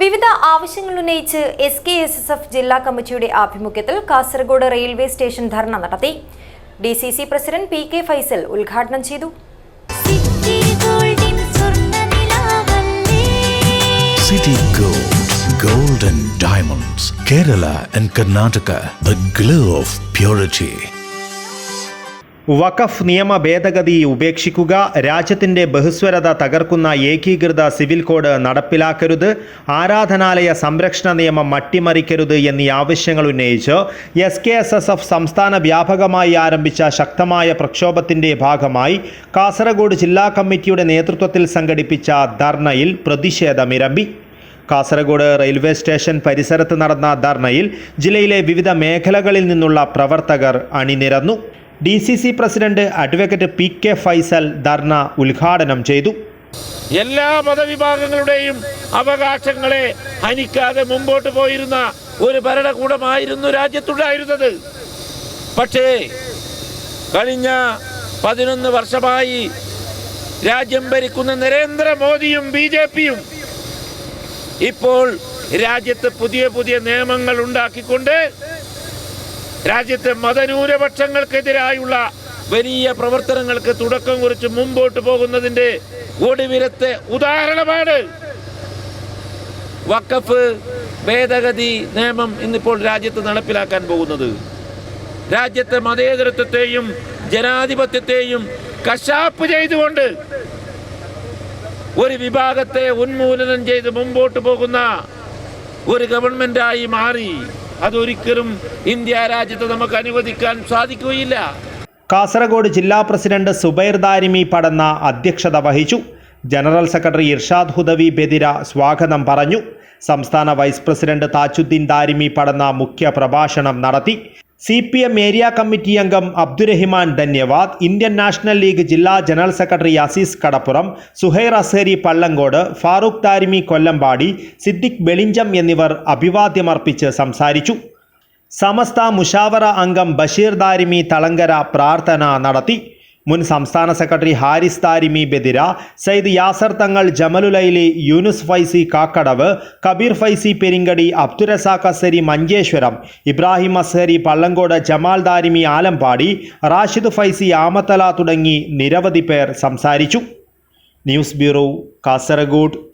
വിവിധ ആവശ്യങ്ങൾ ഉന്നയിച്ച് S K S S F ജില്ലാ കമ്മിറ്റിയുടെ ആഭിമുഖ്യത്തിൽ കാസർഗോഡ് റെയിൽവേ സ്റ്റേഷൻ ധർണ നടത്തി. D C C president P K Faisal ഉദ്ഘാടനം ചെയ്തു. City Gold, Gold and Diamonds, Kerala and Karnataka, the glow of purity. വഖഫ് നിയമ ഭേദഗതി ഉപേക്ഷിക്കുക രാജ്യത്തിന്റെ ബഹുസ്വരത തകർക്കുന്ന ഏകീകൃത സിവിൽ കോഡ് നടപ്പിലാക്കരുത് ആരാധനാലയ സംരക്ഷണ നിയമം അട്ടിമറിക്കരുത് എന്നീ ആവശ്യങ്ങൾ ഉന്നയിച്ച് S K S S F സംസ്ഥാന വ്യാപകമായി ആരംഭിച്ച ശക്തമായ പ്രക്ഷോഭത്തിന്റെ ഭാഗമായി കാസർഗോഡ് ജില്ലാ കമ്മിറ്റിയുടെ നേതൃത്വത്തിൽ സംഘടിപ്പിച്ച ധർണയിൽ പ്രതിഷേധമിരമ്പി. കാസർഗോഡ് റെയിൽവേ സ്റ്റേഷൻ പരിസരത്ത് നടന്ന ധർണയിൽ ജില്ലയിലെ വിവിധ മേഖലകളിൽ നിന്നുള്ള പ്രവർത്തകർ അണിനിരന്നു. D C C president advocate P K Faisal dharna ഉദ്ഘാടനം ചെയ്തു. എല്ലാ മതവിഭാഗങ്ങളുടെയും അവകാശങ്ങളെ ഹനിക്കാതെ മുമ്പോട്ട് പോയിരുന്ന ഒരു ഭരണകൂടമായിരുന്നു രാജ്യത്തുണ്ടായിരുന്നത്. പക്ഷേ കഴിഞ്ഞ പതിനൊന്ന് വർഷമായി രാജ്യം ഭരിക്കുന്ന നരേന്ദ്രമോദിയും ബി ജെ പിയും ഇപ്പോൾ രാജ്യത്ത് പുതിയ പുതിയ നിയമങ്ങൾ ഉണ്ടാക്കിക്കൊണ്ട് രാജ്യത്തെ മതന്യൂനപക്ഷങ്ങൾക്കെതിരായുള്ള വലിയ പ്രവർത്തനങ്ങൾക്ക് തുടക്കം കുറിച്ച് മുമ്പോട്ട് പോകുന്നതിന്റെ ഒടുവിലത്തെ ഉദാഹരണമാണ് വക്കഫ് ഭേദഗതി നിയമം ഇന്നിപ്പോൾ രാജ്യത്ത് നടപ്പിലാക്കാൻ പോകുന്നത്. രാജ്യത്തെ മതേതരത്വത്തെയും ജനാധിപത്യത്തെയും കശാപ്പ് ചെയ്തുകൊണ്ട് ഒരു വിഭാഗത്തെ ഉന്മൂലനം ചെയ്ത് മുമ്പോട്ട് പോകുന്ന ഒരു ഗവൺമെന്റായി മാറി. അതൊരിക്കലും ഇന്ത്യ രാജ്യത്ത് നമുക്ക് അനുവദിക്കാൻ സാധിക്കുകയില്ല. കാസർഗോഡ് ജില്ലാ പ്രസിഡന്റ് സുബൈർ ദാരിമി പടന്ന അധ്യക്ഷത വഹിച്ചു. ജനറൽ സെക്രട്ടറി ഇർഷാദ് ഹുദവി ബെദിര സ്വാഗതം പറഞ്ഞു. സംസ്ഥാന വൈസ് പ്രസിഡന്റ് താജുദ്ദീൻ ദാരിമി പടന്ന മുഖ്യ പ്രഭാഷണം നടത്തി. C P M area committee അംഗം അബ്ദുറഹിമാൻ ധന്യവാദ് ഇന്ത്യൻ നാഷണൽ ലീഗ് ജില്ലാ ജനറൽ സെക്രട്ടറി അസീസ് കടപ്പുറം സുഹൈർ അസേരി പള്ളങ്കോട് ഫാറൂഖ് താരിമി കൊല്ലമ്പാടി സിദ്ദിഖ് ബെളിഞ്ചം എന്നിവർ അഭിവാദ്യമർപ്പിച്ച് സംസാരിച്ചു. സമസ്ത മുഷാവറ അംഗം ബഷീർ ദാരിമി തളങ്കര പ്രാർത്ഥന നടത്തി. മുൻ സംസ്ഥാന സെക്രട്ടറി ഹാരിസ് താരിമി ബെതിര സയ്യിദ് യാസർ തങ്ങൾ ജമലുലൈലി യൂനുസ് ഫൈസി കാക്കടവ് കബീർ ഫൈസി പെരിങ്കടി അബ്ദുറസാഖ് അസരി മഞ്ചേശ്വരം ഇബ്രാഹിം അസരി പള്ളങ്കോട് ജമാൽ ദാരിമി ആലമ്പാടി റാഷിദ് ഫൈസി ആമത്തല തുടങ്ങി നിരവധി പേർ സംസാരിച്ചു. News bureau Kasaragod.